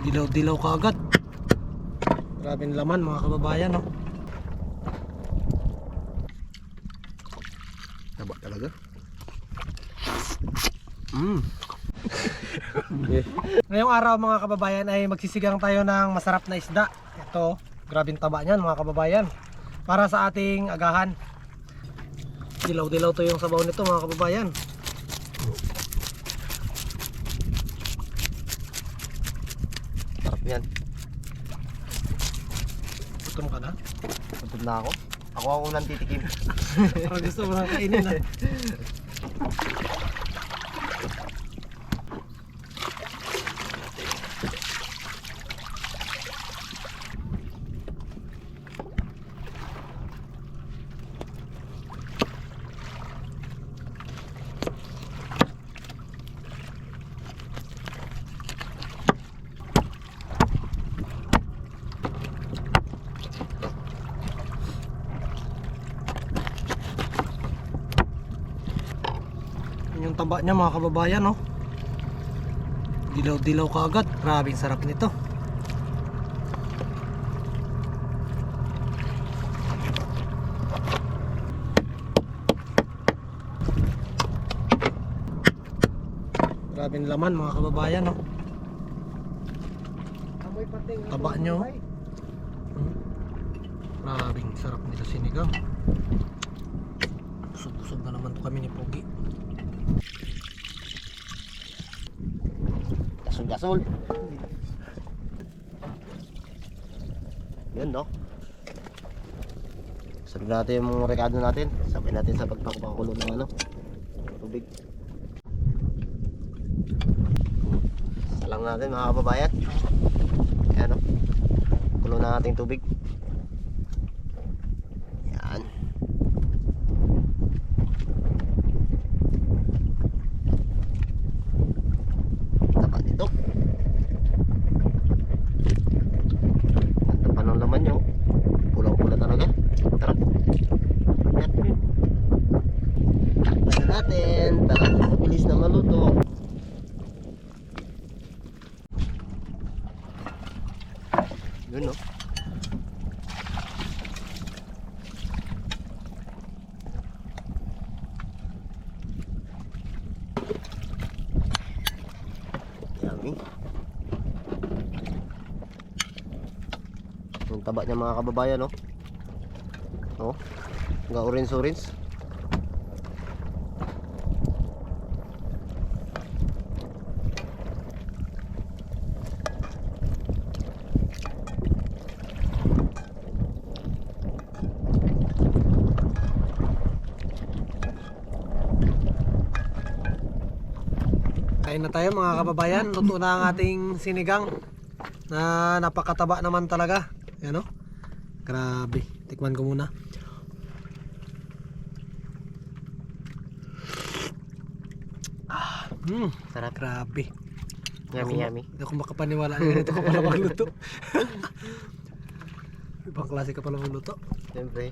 Dilaw-dilaw ka agad. Grabing laman mga kababayan, no? Taba talaga. Mm. Ngayong araw mga kababayan ay magsisigang tayo ng masarap na isda. Ito, grabing taba niyan mga kababayan. Para sa ating agahan. Dilaw-dilaw to yung sabaw nito mga kababayan. Yan. Gutom ka na? Gutom na ako. Ako ang unang titikim. Parang gusto mo nang kainin ha. taba niya mga kababayan no. Dilaw-dilaw ka agad. Grabing sarap nito. Grabing laman mga kababayan no. Taba nyo. Hmm. Grabing sarap nito sinigang. Busog-busog na naman to kami ni Pogi. Gasol-gasol. Yun no. Sabi natin yung rekado natin. Sabi natin sa pagpakulo ng ano. Tubig. Salang natin mga kababayan. Ayan o. Kulo na ating tubig. Yan. Tapa nito. Ganda pa ng laman nyo. Pulang-pula talaga. Tara. Yan. Takpan na natin para mabilis na maluto. Yun no. Yummy. Yung taba niya mga kababayan, no? No? Nga orange-orange. Kain na tayo mga kababayan. Luto na ang ating sinigang na napakataba naman talaga. Yan o. Grabe. Tikman ko muna. Ah, mm, Sarap. grabe. Yummy, Ako- yummy. Hindi ako makapaniwala na ganito ka pala magluto. Ibang klase ka pala magluto. Siyempre.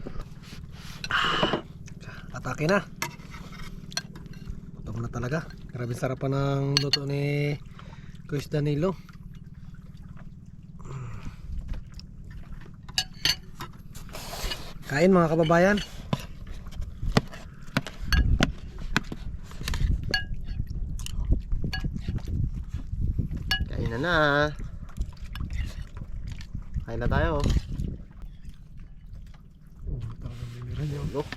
Atake na. Gutom na talaga. Grabe sarap pa ng luto ni Kuis Danilo. Kain mga kababayan. Kain na na. Kain na tayo. Oh, talagang bibira niyo. Look,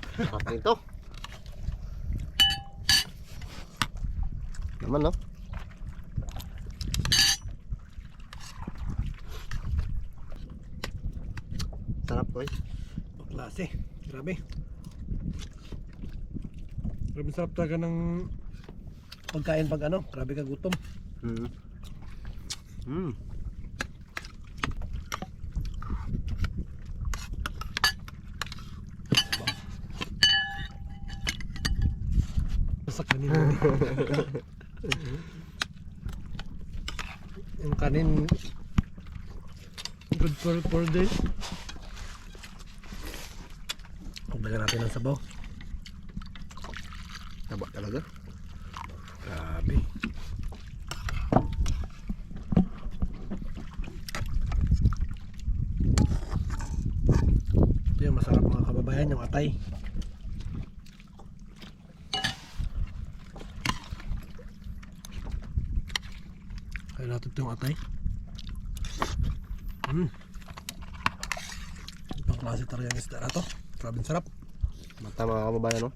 Naman, no? Sarap, boy. Ibang klase. Grabe. Grabe sarap talaga ng pagkain pag ano. Grabe ka gutom. Mm. Mm. Sa kanina. Yung kanin good for 4 days. Pagdagan natin ng sabaw. Taba talaga. Grabe. Ito yung masarap mga kababayan, yung atay. Mm. Ibang klase talaga yung isda na to. Grabe sarap. Mata mga kababayan, no?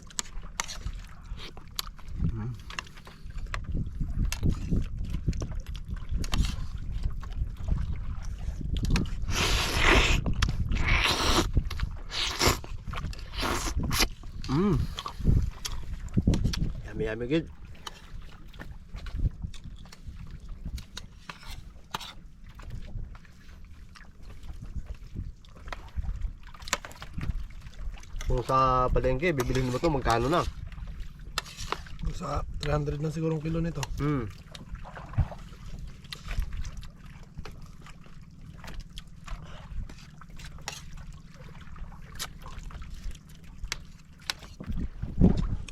Mm. Yummy, yummy, good. Kung sa palengke, bibilhin mo to magkano na? Sa 300 na sigurong kilo nito. Hmm.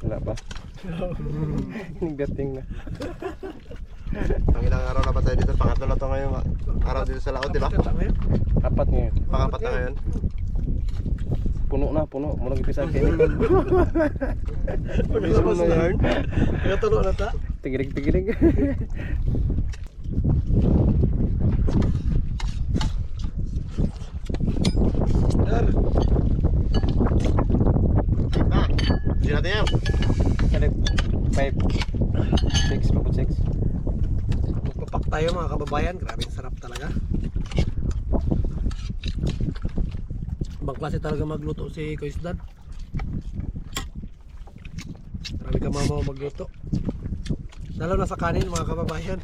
Wala ba? Gating na. Ang ilang araw na ba tayo dito? Pangatlo na to ngayong araw dito sa laot, di ba? Ngayon. Apat ngayon. Pangapat na ngayon. Puno na, puno. Mula gipisa kayo. Mismo na yan. Nakatulo na ta. Tigirig-tigirig. Dar. Na, hindi natin yan. Five. Six, pabot six. Magpapak tayo mga kababayan. Grabe sarap talaga. Ibang klase talaga magluto si Kuisdan. Grabe ka mama magluto. Lalo na sa kanin mga kababayan.